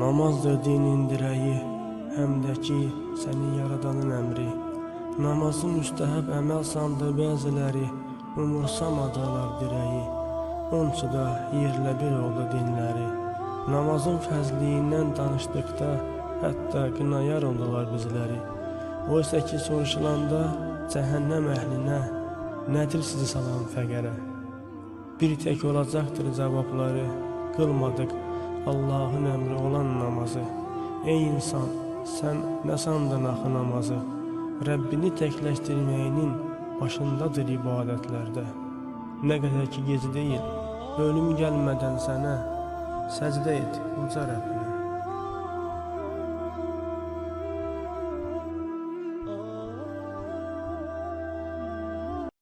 Namazdır dinin dirəyi, həm də ki, səni yaradanın əmri. Namazı müstəhəb əməl sandı bəziləri, umursamadılar dirəyi. Onca da yerlə bir oldu dinləri. Namazın fəzliyindən danışdıqda, hətta qınayar oldular bizləri. Oysa ki, soruşulanda cəhənnəm əhlinə, nədir sizi salan fəqərə? Bir tək olacaqdır cavabları, qılmadıq Allahın əmri olan namazı. Ey insan, sən nə sandın axı namazı? Rəbbini təkləşdirməyinin başındadır ibadətlərdə. Nə qədər ki gec deyil, ölüm gəlmədən sənə səcdə et uca Rəbbinə.